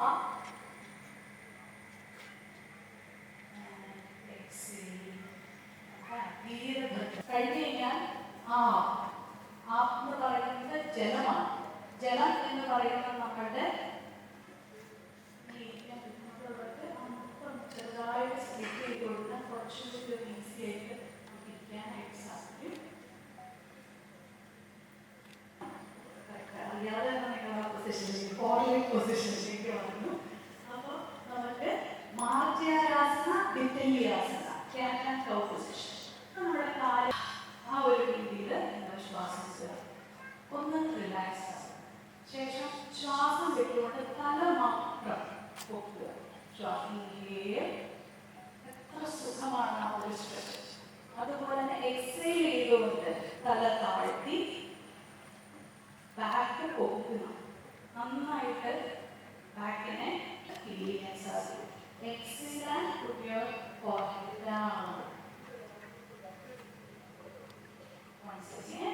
up and exhale. ദീർഘം കഴിഞ്ഞ് കഴിഞ്ഞാൽ ആ ആ എന്ന് പറയുന്നത് ജലമാണ് ജലം എന്ന് പറയുന്നത് നമ്മളുടെ ചെറുതായിട്ട് സ്ലിപ്പ് ചെയ്ത് കൊടുത്താൽ കുറച്ചുകൂടി ഈസി ആയിട്ട് ഇരിക്കാനായിട്ട് സാധിക്കും അറിയാതെ തന്നെ നിങ്ങൾ പൊസിഷനിലേക്ക് ഫോർവേഡ് പൊസിഷനിലേക്ക് മാത്രം പൊക്കുക ശ്വാസം ഇൻഹേൽ. എത്ര സുഖമാണ് ആ ഒരു സ്ട്രെച്ച് അതുപോലെ തന്നെ എക്സൈൽ ചെയ്തുകൊണ്ട് തല താഴ്ത്തി ബാക്ക് പോകുന്നു നന്നായിട്ട് ബാക്കിനെ ഫീൽ ചെയ്യാൻ സാധിക്കും exhale and put your forehead down Once again,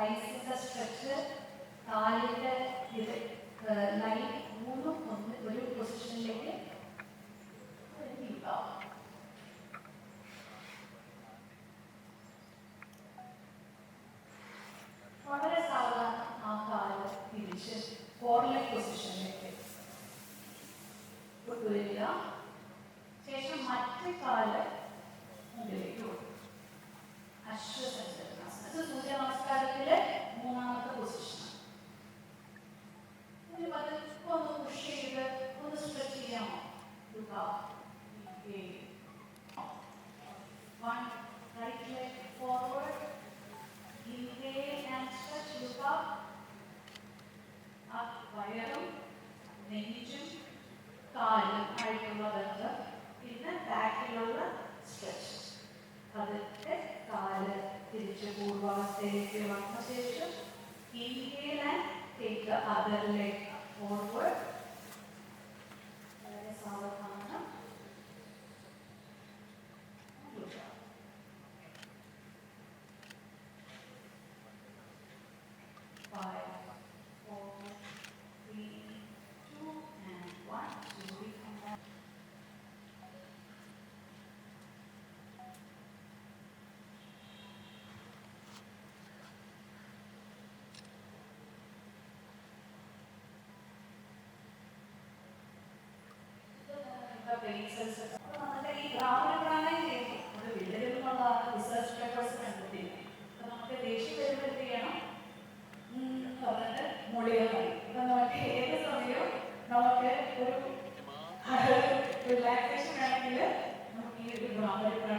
Okay stretch കാലിന്റെ ഇത് ലൈൻ മൂന്നും ഒന്ന് ഒരു പൊസിഷനിലേക്ക് വളരെ സാവധാനം ആ കാൽ തിരിച്ച് ഫോർലെഗ് പൊസിഷനിലേക്ക് കൊണ്ടുവരിക ശേഷം മറ്റേ കാൽ മുകളിലേക്ക് കൊടുക്കും അശ്വസഞ്ചരണാസനം ഇത് സൂര്യ നമസ്കാരത്തിലെ മൂന്നാമത്തെ പൊസിഷൻ ഇതിന് പതുക്കെ ഒന്ന് പുഷ് ചെയ്ത് ഒന്ന് സ്ട്രെച്ച് ചെയ്യാമോ one right leg forward inhale and stretch look up up വയറും നെഞ്ചും കാലും ആയിട്ടുള്ള ബന്ധം പിന്നെ ബാക്കിലുള്ള സ്ട്രെച്ച് പതുക്കെ കാൽ തിരിച്ച് പൂർവാവസ്ഥയിലേക്ക് വന്ന ശേഷം inhale and take other leg forward മൊഴികൾ മതി അപ്പൊ നമുക്ക് ഏത് സമയവും നമുക്ക് ഒരു റിലാക്സേഷൻ ആണെങ്കിൽ നമുക്ക് ഈ ഒരു ദ്രാവക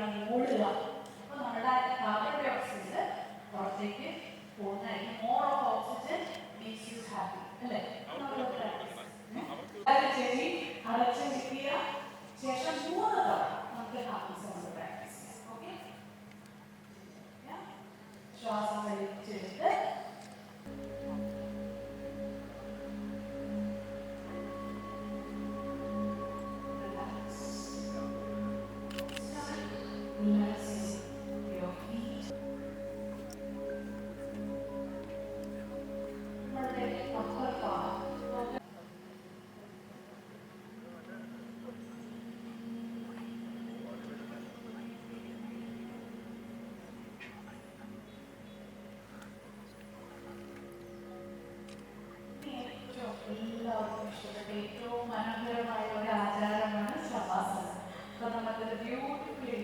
നക്ഷത്രത്തിൽ ഏറ്റവും മനോഹരമായ ഒരു ആചാരമാണ് ശവാസനം. അപ്പൊ നമുക്കത് ബ്യൂട്ടിഫുള്ളി